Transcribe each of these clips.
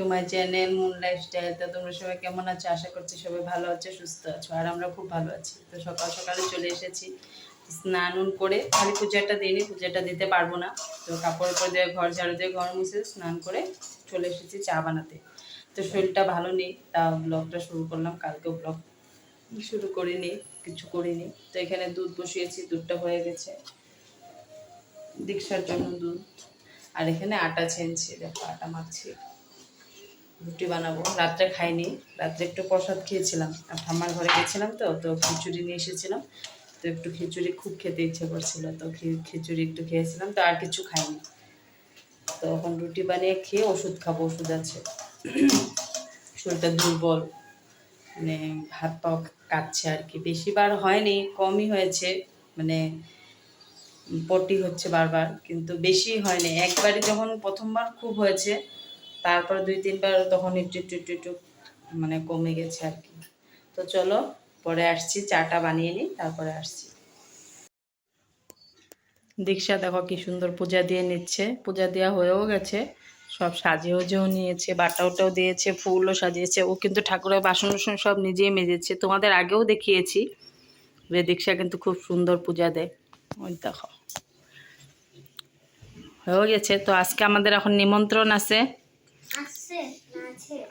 To my channel, Moon Lifestyle. তো তোমরা সবাই কেমন আছো? আশা করছি সবাই ভালো আছে, সুস্থ আছো, আর আমরা খুব ভালো আছি। তো সকাল সকালে চলে এসেছি স্নান উন করে। খালি পূজাটা দিইনি, পূজাটা দিতে পারব না। তো কাপড় উপর দিয়ে, ঘর ঝাড়ু দিয়ে, ঘর মুছে স্নান করে চলে এসেছি চা বানাতে। তো শরীরটা ভালো নেই তা ব্লগটা শুরু করলাম, কালকেও ব্লগ শুরু করিনি, কিছু করিনি। তো এখানে দুধ বসিয়েছি, দুধটা হয়ে গেছে। দীক্ষার জন্য দুধ। আর এখানে আটা ছেনছি, দেখো আটা মাখছি। রুটি বানাবো। রাত্রে খাইনি, রাত্রে একটু প্রসাদ খেয়েছিলাম। আর ঠাম্মার ঘরে গেছিলাম তো তো খিচুড়ি নিয়ে এসেছিলাম। তো একটু খিচুড়ি খুব খেতে ইচ্ছে করছিল, তো খিচুড়ি একটু খেয়েছিলাম তো আর কিছু খাইনি। তো এখন রুটি বানিয়ে খেয়ে ওষুধ খাব, ওষুধ আছে। শরীরটা দুর্বল মানে হাত পাও কাটছে আর কি। বেশিবার হয়নি, কমই হয়েছে মানে পটি হচ্ছে বারবার, কিন্তু বেশি হয়নি। একবারে যখন প্রথমবার খুব হয়েছে তারপর দুই, তিনবার তখন একটু একটু একটু একটু মানে কমে গেছে আর কি। তো চলো, পরে আসছি, চাটা বানিয়ে নিই, তারপরে আসছি। দীক্ষা দেখো কি সুন্দর পূজা দিয়ে নিচ্ছে। পূজা দেওয়া হয়েও গেছে, সব সাজিয়েও যেও নিয়েছে বাটাওটাও দিয়েছে, ফুলও সাজিয়েছে। ও কিন্তু ঠাকুরের বাসন বাসন সব নিজেই মেজেছে। তোমাদের আগেও দেখিয়েছি যে দীক্ষা কিন্তু খুব সুন্দর পূজা দেয়। ওই দেখো। হয়েও গেছে। তো আজকে আমাদের এখন নিমন্ত্রণ আছে।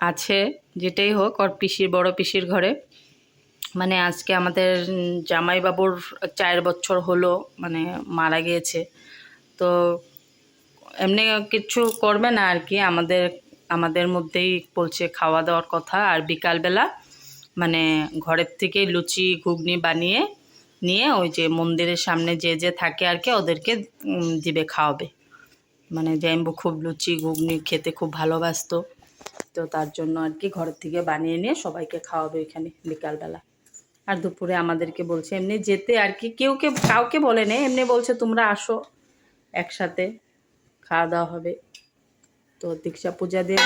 আছে, যেটাই হোক, ওর পিসির, বড় পিসির ঘরে। মানে আজকে আমাদের জামাইবাবুর চার বছর হলো মানে মারা গিয়েছে। তো এমনি কিছু করবে না আর কি, আমাদের আমাদের মধ্যেই বলছে খাওয়া দাওয়ার কথা। আর বিকালবেলা মানে ঘরের থেকে লুচি, ঘুগনি বানিয়ে নিয়ে ওই যে মন্দিরের সামনে যে যে থাকে আর কি, ওদেরকে দিবে, খাওয়াবে। মানে জ্যাম্বু খুব লুচি, ঘুগনি খেতে খুব ভালোবাসতো। তো তার জন্য আর কি ঘরের থেকে বানিয়ে নিয়ে সবাইকে খাওয়াবে এখানে বিকালবেলা। আর দুপুরে আমাদেরকে বলছে এমনি যেতে আর কি, কেউ কে, কাউকে বলে নেই, এমনি বলছে তোমরা আসো একসাথে, খাওয়া দাওয়া হবে। তো দীক্ষা পূজা দিয়ে।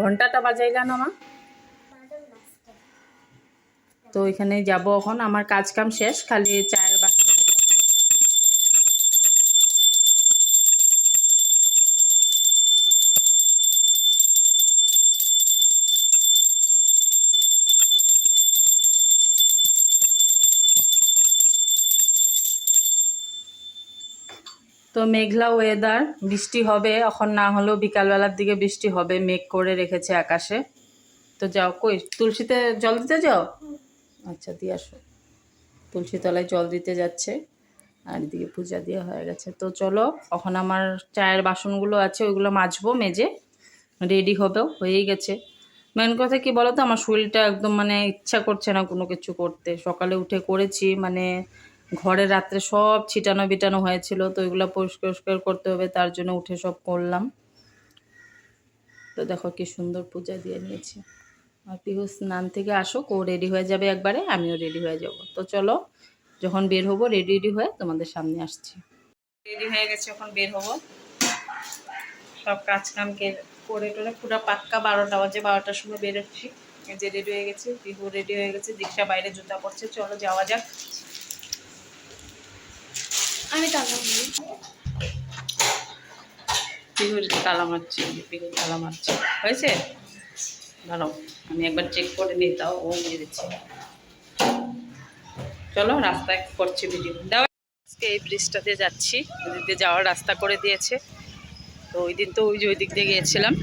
ঘন্টাটা বাজাইলা না তো এখানে যাব এখন। আমার কাজ কাম শেষ, খালি চায়ের বাসন। তো মেঘলা ওয়েদার বৃষ্টি হবে, এখন না হলেও বিকালবেলার দিকে বৃষ্টি হবে। মেঘ করে রেখেছে আকাশে। তো যাও, কই, তুলসীতে জল দিতে যাও? আচ্ছা দিয়ে আসো। তুলসী তলায় জল দিতে যাচ্ছে, আর এদিকে পূজা দিয়ে হয়ে গেছে। তো চলো, এখন আমার চায়ের বাসনগুলো আছে, ওইগুলো মাজবো, মেজে। রেডি হবেও হয়েই গেছে। মেন কথা কি বলো তো আমার শরীরটা একদম মানে ইচ্ছা করছে না কোনো কিছু করতে। সকালে উঠে করেছি মানে ঘরে রাত্রে সব ছিটানো বিটানো হয়েছিল, তো ওইগুলো পরিষ্কার করতে হবে, তার জন্য উঠে সব করলাম। তো দেখো কি সুন্দর পূজা দিয়ে নিয়েছি। পিহু স্নান থেকে আসুক, ও রেডি হয়ে যাবে একবারে, আমিও রেডি হয়ে যাব। তো চলো, যখন বের হব রেডি রেডি হয়ে তোমাদের সামনে আসছি। রেডি হয়ে গেছে, এখন বের হব। সব কাজ কাম করে টোরে পুরো পাক্কা বারোটা বাজে, বারোটার সময় বেরোচ্ছি। যে রেডি হয়ে গেছে পিহু রেডি হয়ে গেছে, দীক্ষা বাইরে জুতা পড়ছে চলো যাওয়া যাক। আমি টাকা পিহুর তালা মারছে পিহুর তালা মারছে। হয়েছে? দাঁড়াও, আমি একবার চেক করে নিই তাও ও মেরেছে চলো রাস্তায় করছি ভিডিও দাও, আজকে এই ব্রিজটাতে যাচ্ছি। ওদিক দিয়ে যাওয়ার রাস্তা করে দিয়েছে। তো ওই দিন তো ওই যে ওই দিক দিয়ে গিয়েছিলাম।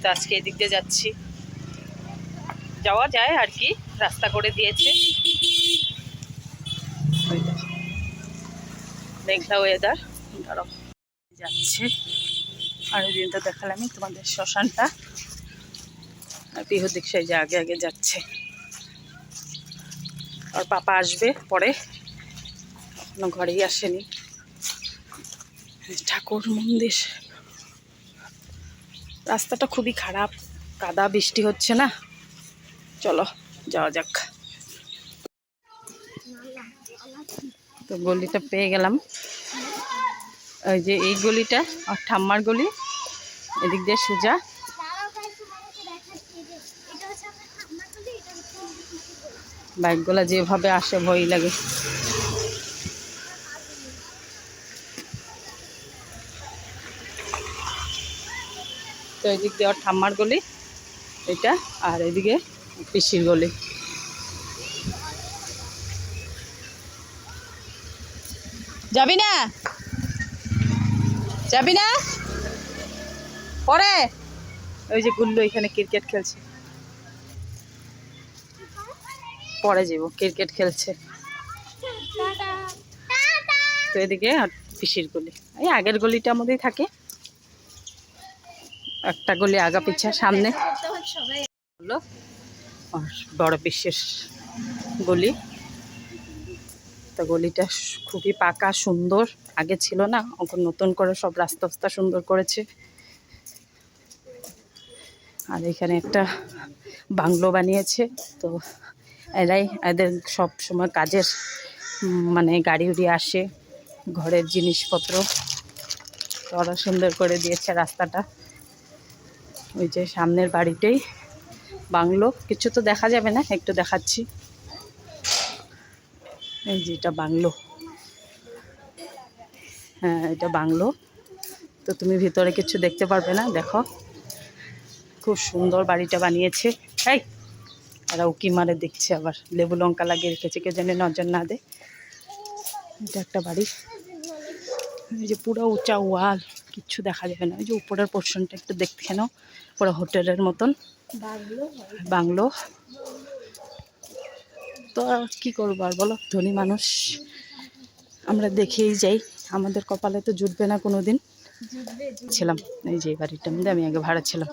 তো আজকে এই দিক দিয়ে যাচ্ছি। যাওয়া যায় আর কি, রাস্তা করে দিয়েছে। ওই। মেঘলা ওয়েদার যাচ্ছে। আর ওই দিন তো দেখালামই তোমাদের শ্মশানটা। আর পিহু দীক্ষায় যে আগে আগে যাচ্ছে। আর পাপা আসবে পরে। এখনও ঘরেই আসেনি। ঠাকুর মন্দির। রাস্তাটা খুবই খারাপ। কাদা, বৃষ্টি হচ্ছে না। চলো, যাওয়া যাক। তো গলিটা পেয়ে গেলাম। ওই যে এই গলিটা, আর ঠাম্মার গলি। এদিক দিয়ে সোজা দাঁড়াও তাই তোমাদেরকে দেখাচ্ছি যে এটা হচ্ছে আমার ঠাম্মার গলি এটা হচ্ছে আমার পিসির গলি। বাইকগুলো যেভাবে আসে ভয় লাগে। তো এদিক দিয়ে ঠাম্মার গলি, এটা, আর এদিকে পিসির গলি। যাবি না? যাবি না? পরে। ওই যে গুল্লু এখানে ক্রিকেট খেলছে। পরে যাব, ক্রিকেট খেলছে। তো এদিকে আর পিসির গলি। এই আগের গলিটার মধ্যেই থাকে। একটা গলি আগা পিছা সামনে। হলো আর বড় পিসের গলি। তো গলিটা খুবই পাকা, সুন্দর। আগে ছিল না, এখন নতুন করে সব রাস্তা রাস্তা সুন্দর করেছে। আর এখানে একটা বাংলো বানিয়েছে, তো এরাই এদের সব সময় কাজের মানে গাড়ি উড়ি আসে, ঘরের জিনিসপত্র। ওরা সুন্দর করে দিয়েছে রাস্তাটা। ওই যে সামনের বাড়িটাই, বাংলো। কিছু তো দেখা যাবে না, একটু দেখাচ্ছি। এই যে এটা বাংলো। হ্যাঁ এটা বাংলো। তো তুমি ভিতরে কিছু দেখতে পারবে না, দেখো। খুব সুন্দর বাড়িটা বানিয়েছে। এই এরা উকি মারে দেখছে আবার। লেবু লঙ্কা লাগিয়ে রেখেছে কেউ জানে নজর না দে। এটা একটা বাড়ি। এই যে পুরো উঁচা ওয়াল, কিচ্ছু দেখা যাবে না। ওই যে উপরের পোর্শনটা একটু দেখতে নাও, পুরো হোটেলের মতন। বাংলো। তো কী করব আর বলো? ধনী মানুষ। আমরা দেখেই যাই। আমাদের কপালে তো জুটবে না কোনো দিন ছিলাম, এই যে বাড়িটার মধ্যে আমি আগে ভাড়া ছিলাম।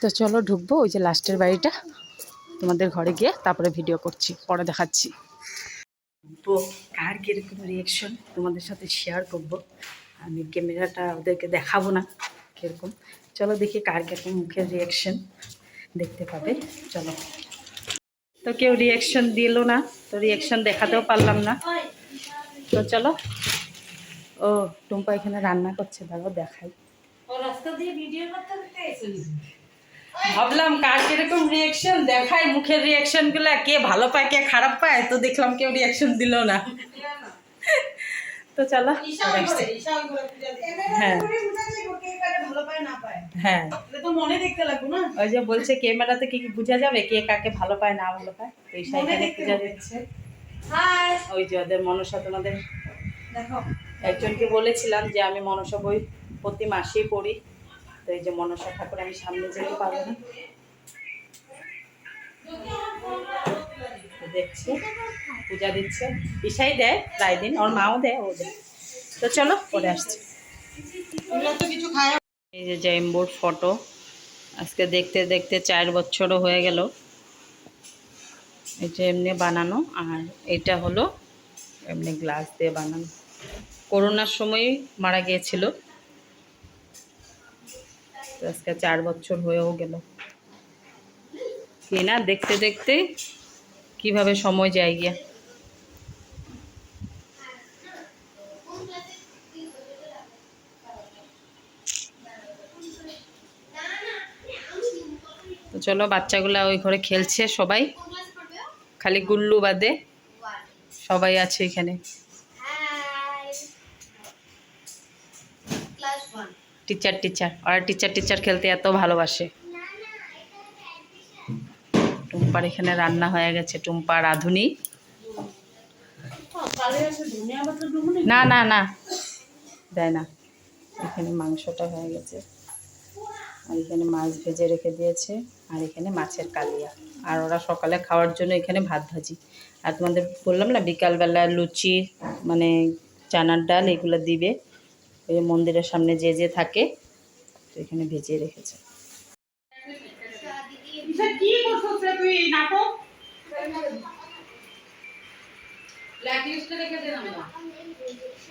তো চলো ঢুকবো ওই যে লাস্টের বাড়িটা তোমাদের ঘরে গিয়ে তারপরে ভিডিও করছি পরে দেখাচ্ছি। তো কার কীরকম রিয়েকশন তোমাদের সাথে শেয়ার করব? আমি ক্যামেরাটা ওদেরকে দেখাবো না কীরকম। চলো দেখি কার কীরকম মুখের রিয়েকশন দেখতে পাবে চলো। তো কেউ রিয়েকশন দিল না তো রিয়েকশন দেখাতেও পারলাম না। তো চলো ও টুম্পা এখানে রান্না করছে দাঁড়াও দেখাই। ভাবলাম কার কীরকম রিয়েকশন দেখাই মুখের রিয়েকশনগুলা কে ভালো পায় কে খারাপ পায় তো দেখলাম কেউ রিয়েকশন দিল না। তো চলো হ্যাঁ। হ্যাঁ। ওই যে বলছে ক্যামেরাতে কি কি বোঝা যাবে কে কাকে ভালো পায় না ভালো পায় তো এই সাইডে বোঝা যাচ্ছে ওই যে ওদের মনসা তোমাদের একজনকে বলেছিলাম যে আমি মনসা বই প্রতি মাসেই পড়ি। তো এই যে মনসা ঠাকুর আমি সামনে যেতে পারব না। দেখছি পূজা দিচ্ছে। ঈশাই দেয় প্রায় দিন ওর মাও দেয় ও দেয়। তো চলো পরে আসছি। এই যে জেম্বোর ফটো আজকে দেখতে দেখতে চার বছরও হয়ে গেল। এটা এমনি বানানো আর এটা হলো এমনি গ্লাস দিয়ে বানানো। করোনার সময়ই মারা গিয়েছিল। আজকে চার বছর হয়েও গেল। না দেখতে দেখতে কীভাবে সময় যায় গিয়া? চলো, বাচ্চাগুলা ওই ঘরে খেলছে সবাই। খালি গুল্লু বাদে সবাই আছে এখানে। টিচার টিচার ওরা টিচার টিচার খেলতে এত ভালোবাসে। টুম্পার এখানে রান্না হয়ে গেছে, টুম্পা রাঁধুনি না না না। দেয় না। এখানে মাংসটা হয়ে গেছে। আর এখানে মাছ ভেজে রেখে দিয়েছে। আর এখানে মাছের কালিয়া। আর ওরা সকালে খাওয়ার জন্য এখানে ভাত ভাজি। আর তোমাদের বললাম না, বিকালবেলা লুচি মানে চানার ডাল এগুলো দিবে। ওই যে মন্দিরের সামনে যে যে থাকে তো এখানে ভেজে রেখেছে।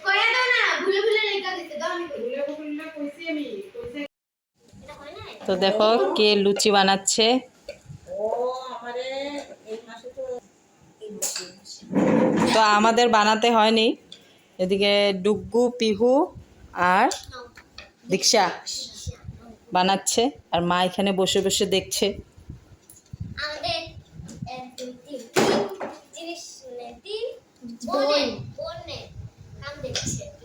কয়া দাও না ভুলে ভুলে লেখা দিতে দাও আমি এটা না তো দেখো কে লুচি বানাচ্ছে। তো আমাদের বানাতে হয়নি। এদিকে ডুগ্গু পিহু আর দীক্ষা বানাচ্ছে আর মা এখানে বসে বসে দেখছে। দেখছে